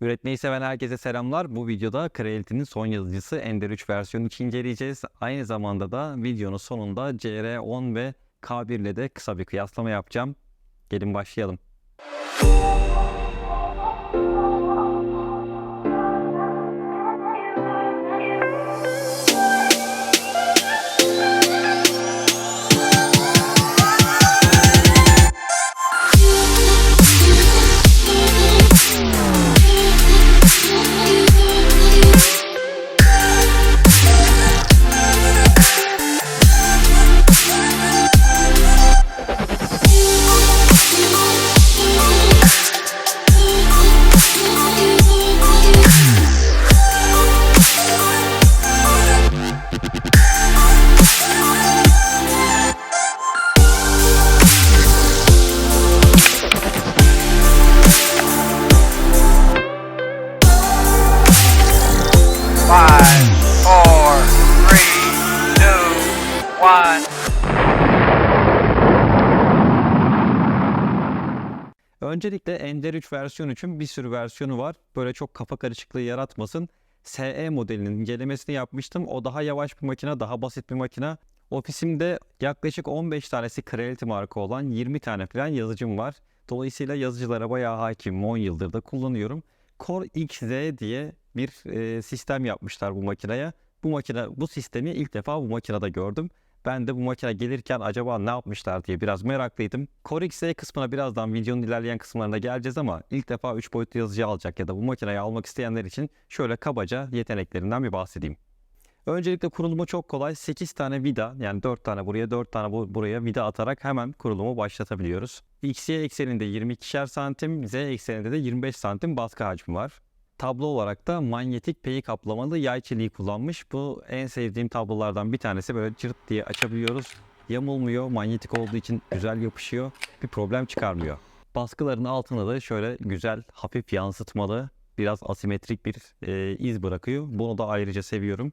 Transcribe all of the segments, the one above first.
Üretmeyi seven herkese selamlar. Bu videoda Creality'nin son yazıcısı Ender 3 versiyonu inceleyeceğiz. Aynı zamanda da videonun sonunda CR10 ve K1 ile de kısa bir kıyaslama yapacağım. Gelin başlayalım. Öncelikle Ender 3 versiyon için bir sürü versiyonu var. Böyle çok kafa karışıklığı yaratmasın. SE modelinin incelemesini yapmıştım. O daha yavaş bir makine, daha basit bir makine. Ofisimde yaklaşık 15 tanesi Creality marka olan 20 tane falan yazıcım var. Dolayısıyla yazıcılara bayağı hakimim. 10 yıldır da kullanıyorum. Core XZ diye bir e, sistem yapmışlar bu makineye. Bu makine, bu sistemi ilk defa bu makinede gördüm. Ben de bu makine gelirken acaba ne yapmışlar diye biraz meraklıydım. Core XZ kısmına birazdan videonun ilerleyen kısımlarında geleceğiz ama ilk defa 3 boyutlu yazıcı alacak ya da bu makineyi almak isteyenler için şöyle kabaca yeteneklerinden bir bahsedeyim. Öncelikle kurulumu çok kolay. 8 tane vida yani 4 tane buraya 4 tane bu, buraya vida atarak hemen kurulumu başlatabiliyoruz. XY ekseninde 22'şer santim, Z ekseninde de 25 santim baskı hacmi var. Tablo olarak da manyetik peyi kaplamalı yay çeliği kullanmış. Bu en sevdiğim tablolardan bir tanesi. Böyle cırt diye açabiliyoruz. Yamulmuyor. Manyetik olduğu için güzel yapışıyor. Bir problem çıkarmıyor. Baskıların altına da şöyle güzel, hafif yansıtmalı, biraz asimetrik bir e, iz bırakıyor. Bunu da ayrıca seviyorum.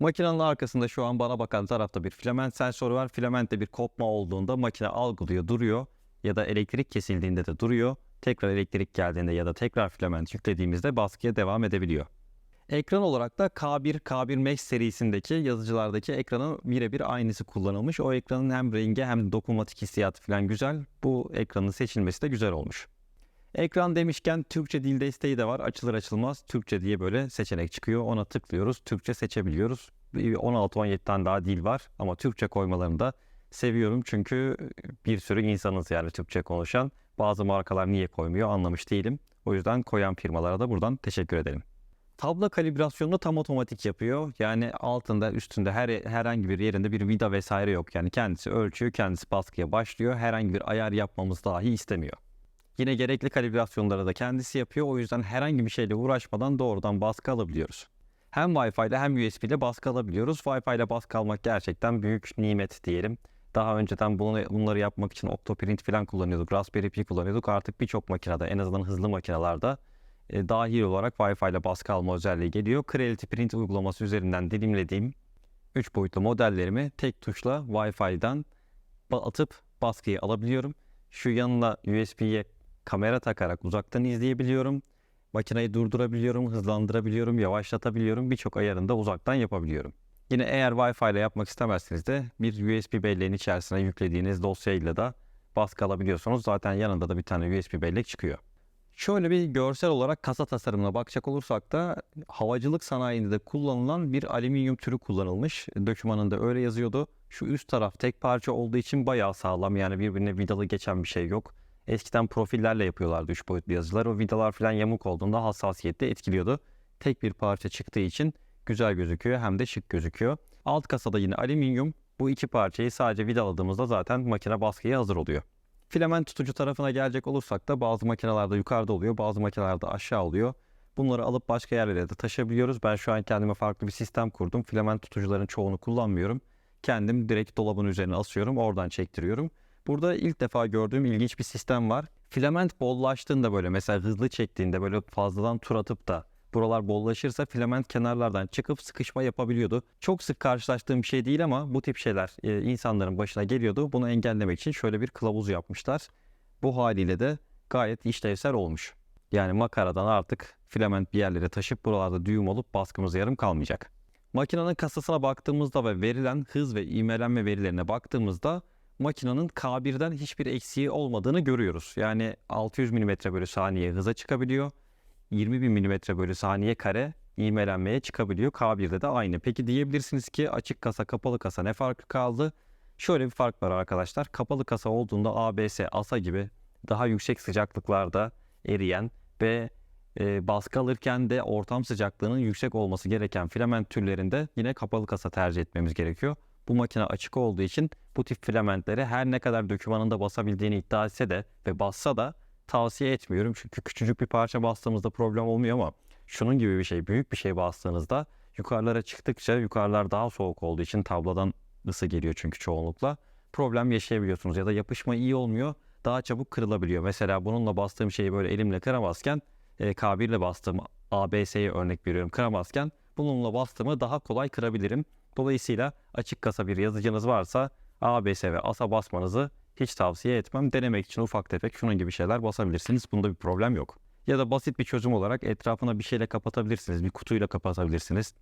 Makinenin arkasında şu an bana bakan tarafta bir filament sensörü var. Filamentte bir kopma olduğunda makine algılıyor, duruyor ya da elektrik kesildiğinde de duruyor. Tekrar elektrik geldiğinde ya da tekrar filament yüklediğimizde baskıya devam edebiliyor. Ekran olarak da K1, K1 Max serisindeki yazıcılardaki ekranın birebir aynısı kullanılmış. O ekranın hem rengi hem dokunmatik hissiyatı falan güzel. Bu ekranın seçilmesi de güzel olmuş. Ekran demişken Türkçe dil desteği de var. Açılır açılmaz Türkçe diye böyle seçenek çıkıyor. Ona tıklıyoruz. Türkçe seçebiliyoruz. Bir 16-17 tane daha dil var ama Türkçe koymalarını da seviyorum. Çünkü bir sürü insanız yani Türkçe konuşan. Bazı markalar niye koymuyor anlamış değilim. O yüzden koyan firmalara da buradan teşekkür edelim. Tablo kalibrasyonunu tam otomatik yapıyor. Yani altında üstünde her herhangi bir yerinde bir vida vesaire yok. Yani kendisi ölçüyor, kendisi baskıya başlıyor. Herhangi bir ayar yapmamız dahi istemiyor. Yine gerekli kalibrasyonları da kendisi yapıyor. O yüzden herhangi bir şeyle uğraşmadan doğrudan baskı alabiliyoruz. Hem Wi-Fi ile hem USB ile baskı alabiliyoruz. Wi-Fi ile baskı almak gerçekten büyük nimet diyelim. Daha önceden bunu, bunları yapmak için Octoprint falan kullanıyorduk. Raspberry Pi kullanıyorduk. Artık birçok makinede en azından hızlı makinalarda e, dahil olarak Wi-Fi ile baskı alma özelliği geliyor. Creality Print uygulaması üzerinden dilimlediğim 3 boyutlu modellerimi tek tuşla Wi-Fi'den atıp baskıyı alabiliyorum. Şu yanına USB'ye kamera takarak uzaktan izleyebiliyorum. Makineyi durdurabiliyorum, hızlandırabiliyorum, yavaşlatabiliyorum. Birçok ayarını da uzaktan yapabiliyorum. Yine eğer Wi-Fi ile yapmak istemezseniz de bir USB belleğin içerisine yüklediğiniz dosyayla da baskı alabiliyorsunuz. Zaten yanında da bir tane USB bellek çıkıyor. Şöyle bir görsel olarak kasa tasarımına bakacak olursak da havacılık sanayinde de kullanılan bir alüminyum türü kullanılmış. Dökümanında öyle yazıyordu. Şu üst taraf tek parça olduğu için bayağı sağlam yani birbirine vidalı geçen bir şey yok. Eskiden profillerle yapıyorlardı 3 boyutlu yazıcılar. O vidalar falan yamuk olduğunda hassasiyette etkiliyordu. Tek bir parça çıktığı için güzel gözüküyor hem de şık gözüküyor. Alt kasada yine alüminyum. Bu iki parçayı sadece vidaladığımızda zaten makine baskıya hazır oluyor. Filament tutucu tarafına gelecek olursak da bazı makinelerde yukarıda oluyor, bazı makinelerde aşağı oluyor. Bunları alıp başka yerlere de taşıyabiliyoruz. Ben şu an kendime farklı bir sistem kurdum. Filament tutucuların çoğunu kullanmıyorum. Kendim direkt dolabın üzerine asıyorum, oradan çektiriyorum. Burada ilk defa gördüğüm ilginç bir sistem var. Filament bollaştığında böyle mesela hızlı çektiğinde böyle fazladan tur atıp da buralar bollaşırsa filament kenarlardan çıkıp sıkışma yapabiliyordu. Çok sık karşılaştığım bir şey değil ama bu tip şeyler e, insanların başına geliyordu. Bunu engellemek için şöyle bir kılavuz yapmışlar. Bu haliyle de gayet işlevsel olmuş. Yani makaradan artık filament bir yerlere taşıp buralarda düğüm olup baskımız yarım kalmayacak. Makinenin kasasına baktığımızda ve verilen hız ve ivmelenme verilerine baktığımızda makinenin K1'den hiçbir eksiği olmadığını görüyoruz. Yani 600 mm bölü saniye hıza çıkabiliyor. 20 bin mm bölü saniye kare ivmelenmeye çıkabiliyor. K1'de de aynı. Peki diyebilirsiniz ki açık kasa kapalı kasa ne farkı kaldı? Şöyle bir fark var arkadaşlar. Kapalı kasa olduğunda ABS, ASA gibi daha yüksek sıcaklıklarda eriyen ve e, baskı alırken de ortam sıcaklığının yüksek olması gereken filament türlerinde yine kapalı kasa tercih etmemiz gerekiyor. Bu makine açık olduğu için bu tip filamentleri her ne kadar dökümanında basabildiğini iddia etse de ve bassa da tavsiye etmiyorum. Çünkü küçücük bir parça bastığımızda problem olmuyor ama şunun gibi bir şey, büyük bir şey bastığınızda yukarılara çıktıkça yukarılar daha soğuk olduğu için tablodan ısı geliyor çünkü çoğunlukla. Problem yaşayabiliyorsunuz ya da yapışma iyi olmuyor. Daha çabuk kırılabiliyor. Mesela bununla bastığım şeyi böyle elimle kıramazken e, K1 ile bastığım ABS'ye örnek veriyorum kıramazken bununla bastığımı daha kolay kırabilirim. Dolayısıyla açık kasa bir yazıcınız varsa ABS ve ASA basmanızı hiç tavsiye etmem. Denemek için ufak tefek şunun gibi şeyler basabilirsiniz. Bunda bir problem yok. Ya da basit bir çözüm olarak etrafına bir şeyle kapatabilirsiniz. Bir kutuyla kapatabilirsiniz.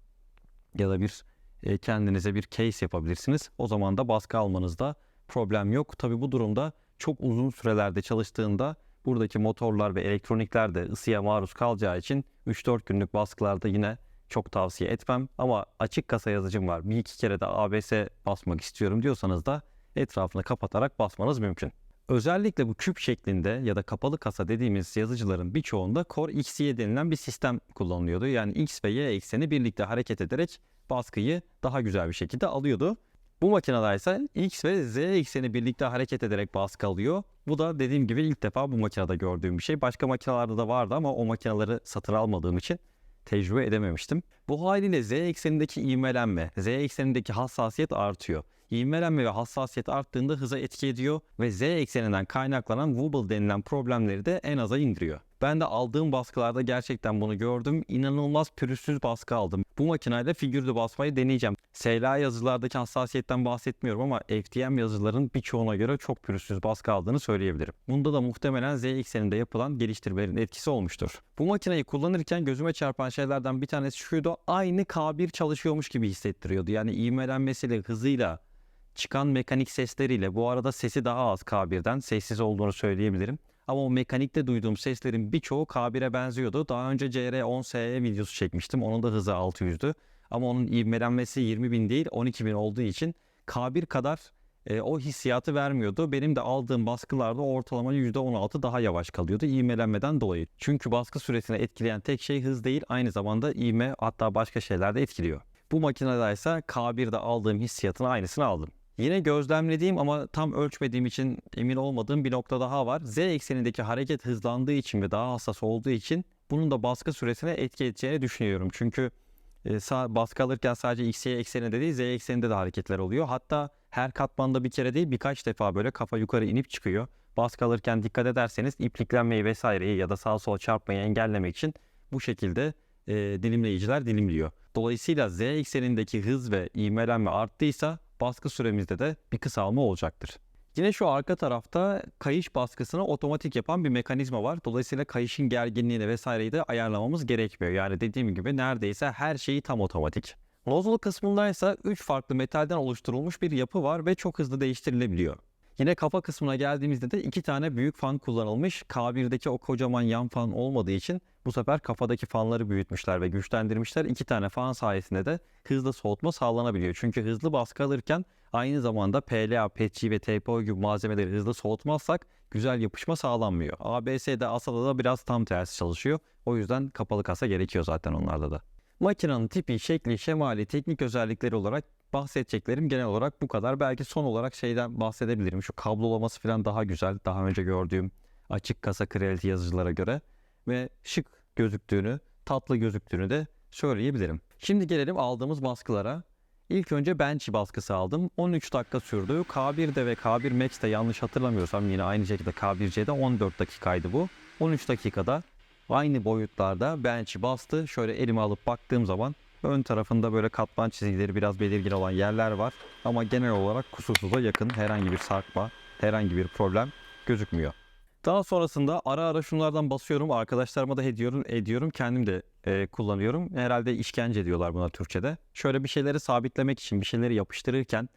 Ya da bir e, kendinize bir case yapabilirsiniz. O zaman da baskı almanızda problem yok. Tabi bu durumda çok uzun sürelerde çalıştığında buradaki motorlar ve elektronikler de ısıya maruz kalacağı için 3-4 günlük baskılarda yine çok tavsiye etmem. Ama açık kasa yazıcım var. Bir iki kere de ABS basmak istiyorum diyorsanız da etrafını kapatarak basmanız mümkün. Özellikle bu küp şeklinde ya da kapalı kasa dediğimiz yazıcıların birçoğunda Core XY denilen bir sistem kullanılıyordu. Yani X ve Y ekseni birlikte hareket ederek baskıyı daha güzel bir şekilde alıyordu. Bu makinede ise X ve Z ekseni birlikte hareket ederek baskı alıyor. Bu da dediğim gibi ilk defa bu makinede gördüğüm bir şey. Başka makinelerde de vardı ama o makineleri satın almadığım için tecrübe edememiştim. Bu haliyle Z eksenindeki ivmelenme, Z eksenindeki hassasiyet artıyor. İvmelenme ve hassasiyet arttığında hıza etki ediyor ve Z ekseninden kaynaklanan wobble denilen problemleri de en aza indiriyor. Ben de aldığım baskılarda gerçekten bunu gördüm. İnanılmaz pürüzsüz baskı aldım. Bu makineyle figürlü basmayı deneyeceğim. SLA yazılardaki hassasiyetten bahsetmiyorum ama FTM yazıların birçoğuna göre çok pürüzsüz baskı aldığını söyleyebilirim. Bunda da muhtemelen Z ekseninde yapılan geliştirmelerin etkisi olmuştur. Bu makineyi kullanırken gözüme çarpan şeylerden bir tanesi şuydu. Aynı K1 çalışıyormuş gibi hissettiriyordu. Yani ivmelenmesiyle, hızıyla, çıkan mekanik sesleriyle bu arada sesi daha az K1'den sessiz olduğunu söyleyebilirim. Ama o mekanikte duyduğum seslerin birçoğu K1'e benziyordu. Daha önce CR10SE videosu çekmiştim. Onun da hızı 600'dü. Ama onun ivmelenmesi 20.000 değil 12.000 olduğu için K1 kadar e, o hissiyatı vermiyordu. Benim de aldığım baskılarda ortalama %16 daha yavaş kalıyordu ivmelenmeden dolayı. Çünkü baskı süresini etkileyen tek şey hız değil aynı zamanda ivme hatta başka şeyler de etkiliyor. Bu makinede ise K1'de aldığım hissiyatın aynısını aldım. Yine gözlemlediğim ama tam ölçmediğim için emin olmadığım bir nokta daha var. Z eksenindeki hareket hızlandığı için ve daha hassas olduğu için bunun da baskı süresine etki edeceğini düşünüyorum. Çünkü e, baskı alırken sadece X, ekseninde değil Z ekseninde de hareketler oluyor. Hatta her katmanda bir kere değil birkaç defa böyle kafa yukarı inip çıkıyor. Baskı alırken dikkat ederseniz ipliklenmeyi vesaireyi ya da sağa sola çarpmayı engellemek için bu şekilde e, dilimleyiciler dilimliyor. Dolayısıyla Z eksenindeki hız ve ivmelenme arttıysa baskı süremizde de bir kısalma olacaktır. Yine şu arka tarafta kayış baskısını otomatik yapan bir mekanizma var. Dolayısıyla kayışın gerginliğini vesaireyi de ayarlamamız gerekmiyor. Yani dediğim gibi neredeyse her şeyi tam otomatik. Nozzle kısmında ise 3 farklı metalden oluşturulmuş bir yapı var ve çok hızlı değiştirilebiliyor. Yine kafa kısmına geldiğimizde de iki tane büyük fan kullanılmış. K1'deki o kocaman yan fan olmadığı için bu sefer kafadaki fanları büyütmüşler ve güçlendirmişler. İki tane fan sayesinde de hızlı soğutma sağlanabiliyor. Çünkü hızlı baskı alırken aynı zamanda PLA, PETG ve TPO gibi malzemeleri hızlı soğutmazsak güzel yapışma sağlanmıyor. ABS'de, ASA'da da biraz tam tersi çalışıyor. O yüzden kapalı kasa gerekiyor zaten onlarda da. Makinenin tipi, şekli, şemali, teknik özellikleri olarak bahsedeceklerim genel olarak bu kadar. Belki son olarak şeyden bahsedebilirim. Şu kablolaması falan daha güzel. Daha önce gördüğüm açık kasa Creality yazıcılara göre. Ve şık gözüktüğünü, tatlı gözüktüğünü de söyleyebilirim. Şimdi gelelim aldığımız baskılara. İlk önce Benchy baskısı aldım. 13 dakika sürdü. K1'de ve K1 Max'te yanlış hatırlamıyorsam yine aynı şekilde K1C'de 14 dakikaydı bu. 13 dakikada aynı boyutlarda Benchy bastı. Şöyle elime alıp baktığım zaman ön tarafında böyle katman çizgileri biraz belirgin olan yerler var. Ama genel olarak kusursuza yakın herhangi bir sarkma, herhangi bir problem gözükmüyor. Daha sonrasında ara ara şunlardan basıyorum. Arkadaşlarıma da ediyorum, ediyorum. Kendim de e, kullanıyorum. Herhalde işkence diyorlar buna Türkçe'de. Şöyle bir şeyleri sabitlemek için, bir şeyleri yapıştırırken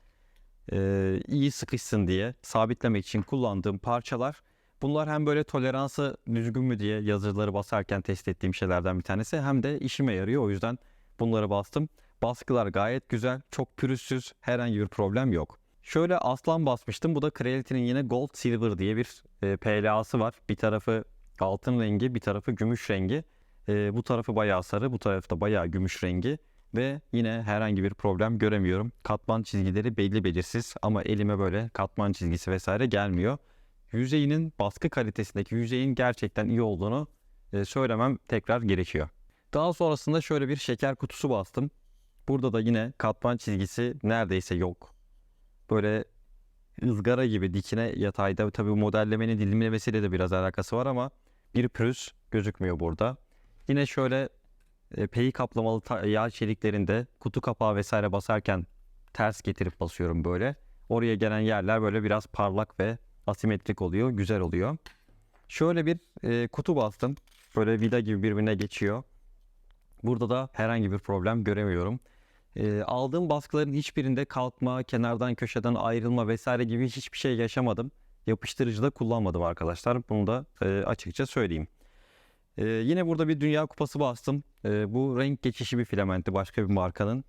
e, iyi sıkışsın diye sabitlemek için kullandığım parçalar. Bunlar hem böyle toleransı düzgün mü diye yazıları basarken test ettiğim şeylerden bir tanesi. Hem de işime yarıyor. O yüzden bunları bastım. Baskılar gayet güzel. Çok pürüzsüz. Herhangi bir problem yok. Şöyle aslan basmıştım. Bu da Creality'nin yine Gold Silver diye bir e, PLA'sı var. Bir tarafı altın rengi, bir tarafı gümüş rengi. E, bu tarafı bayağı sarı, bu tarafı da bayağı gümüş rengi. Ve yine herhangi bir problem göremiyorum. Katman çizgileri belli belirsiz ama elime böyle katman çizgisi vesaire gelmiyor. Yüzeyinin baskı kalitesindeki yüzeyin gerçekten iyi olduğunu e, söylemem tekrar gerekiyor. Daha sonrasında şöyle bir şeker kutusu bastım. Burada da yine katman çizgisi neredeyse yok. Böyle ızgara gibi dikine yatayda tabii modellemenin dilimlemesiyle de biraz alakası var ama bir pürüz gözükmüyor burada. Yine şöyle e, peyi kaplamalı yağ çeliklerinde kutu kapağı vesaire basarken ters getirip basıyorum böyle. Oraya gelen yerler böyle biraz parlak ve asimetrik oluyor, güzel oluyor. Şöyle bir e, kutu bastım. Böyle vida gibi birbirine geçiyor. Burada da herhangi bir problem göremiyorum. E, aldığım baskıların hiçbirinde kalkma, kenardan köşeden ayrılma vesaire gibi hiçbir şey yaşamadım. Yapıştırıcı da kullanmadım arkadaşlar. Bunu da e, açıkça söyleyeyim. E, yine burada bir Dünya Kupası bastım. E, bu renk geçişi bir filamenti başka bir markanın.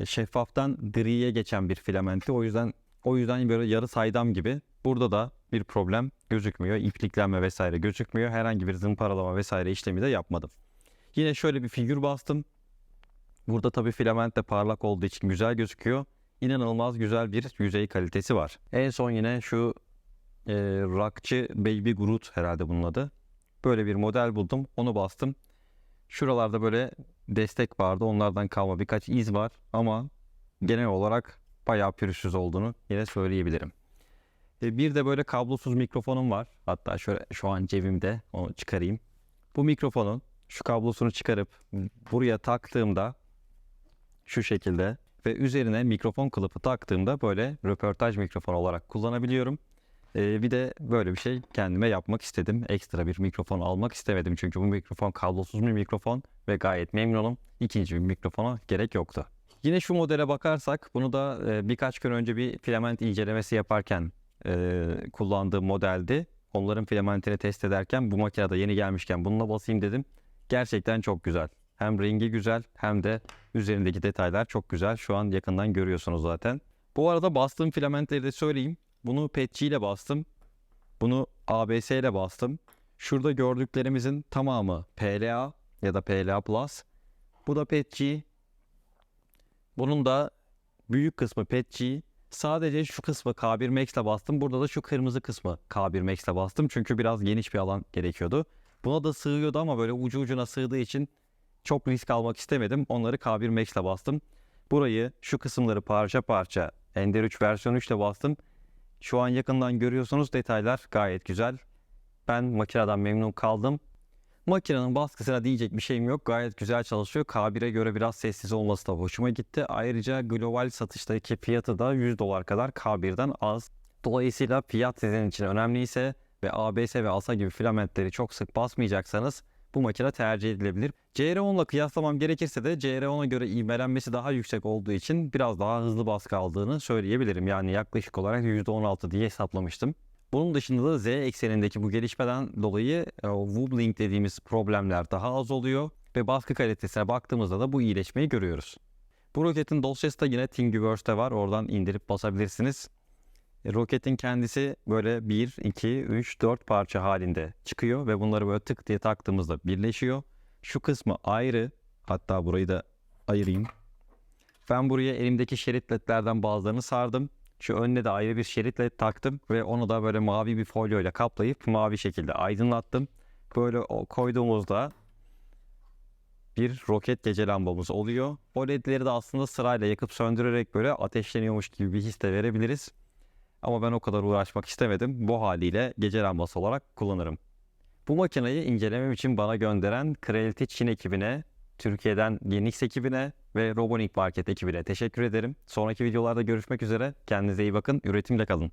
E, şeffaftan griye geçen bir filamenti. O yüzden o yüzden böyle yarı saydam gibi. Burada da bir problem gözükmüyor. İpliklenme vesaire gözükmüyor. Herhangi bir zımparalama vesaire işlemi de yapmadım. Yine şöyle bir figür bastım. Burada tabii filament de parlak olduğu için güzel gözüküyor. İnanılmaz güzel bir yüzey kalitesi var. En son yine şu e, Rockçı Baby Groot herhalde bunun adı. Böyle bir model buldum. Onu bastım. Şuralarda böyle destek vardı. Onlardan kalma birkaç iz var. Ama genel olarak bayağı pürüzsüz olduğunu yine söyleyebilirim. E, bir de böyle kablosuz mikrofonum var. Hatta şöyle şu an cebimde onu çıkarayım. Bu mikrofonun şu kablosunu çıkarıp buraya taktığımda şu şekilde ve üzerine mikrofon kılıfı taktığımda böyle röportaj mikrofonu olarak kullanabiliyorum. Ee, bir de böyle bir şey kendime yapmak istedim. Ekstra bir mikrofon almak istemedim çünkü bu mikrofon kablosuz bir mikrofon ve gayet memnunum. İkinci bir mikrofona gerek yoktu. Yine şu modele bakarsak bunu da birkaç gün önce bir filament incelemesi yaparken kullandığım modeldi. Onların filamentini test ederken bu makinede yeni gelmişken bununla basayım dedim. Gerçekten çok güzel. Hem rengi güzel hem de üzerindeki detaylar çok güzel. Şu an yakından görüyorsunuz zaten. Bu arada bastığım filamentleri de söyleyeyim. Bunu PETG ile bastım. Bunu ABS ile bastım. Şurada gördüklerimizin tamamı PLA ya da PLA Plus. Bu da PETG. Bunun da büyük kısmı PETG. Sadece şu kısmı K1 Max bastım. Burada da şu kırmızı kısmı K1 Max bastım. Çünkü biraz geniş bir alan gerekiyordu. Buna da sığıyordu ama böyle ucu ucuna sığdığı için çok risk almak istemedim. Onları K1 Max bastım. Burayı şu kısımları parça parça Ender 3 versiyon 3 ile bastım. Şu an yakından görüyorsunuz detaylar gayet güzel. Ben makineden memnun kaldım. Makinenin baskısına diyecek bir şeyim yok. Gayet güzel çalışıyor. K1'e göre biraz sessiz olması da hoşuma gitti. Ayrıca global satıştaki fiyatı da 100 dolar kadar K1'den az. Dolayısıyla fiyat sizin için önemliyse ve ABS ve ASA gibi filamentleri çok sık basmayacaksanız bu makine tercih edilebilir. CR10 ile kıyaslamam gerekirse de CR10'a göre ivmelenmesi daha yüksek olduğu için biraz daha hızlı baskı aldığını söyleyebilirim. Yani yaklaşık olarak %16 diye hesaplamıştım. Bunun dışında da Z eksenindeki bu gelişmeden dolayı e, wobbling dediğimiz problemler daha az oluyor ve baskı kalitesine baktığımızda da bu iyileşmeyi görüyoruz. Bu roketin dosyası da yine Thingiverse'de var. Oradan indirip basabilirsiniz. E, Roketin kendisi böyle 1, 2, 3, 4 parça halinde çıkıyor ve bunları böyle tık diye taktığımızda birleşiyor. Şu kısmı ayrı. Hatta burayı da ayırayım. Ben buraya elimdeki şerit ledlerden bazılarını sardım. Şu önüne de ayrı bir şerit led taktım ve onu da böyle mavi bir folyo ile kaplayıp mavi şekilde aydınlattım. Böyle koyduğumuzda bir roket gece lambamız oluyor. O ledleri de aslında sırayla yakıp söndürerek böyle ateşleniyormuş gibi bir his de verebiliriz. Ama ben o kadar uğraşmak istemedim. Bu haliyle gece lambası olarak kullanırım. Bu makineyi incelemem için bana gönderen Creality Çin ekibine, Türkiye'den Genix ekibine ve Robonic Market ekibine teşekkür ederim. Sonraki videolarda görüşmek üzere. Kendinize iyi bakın. Üretimle kalın.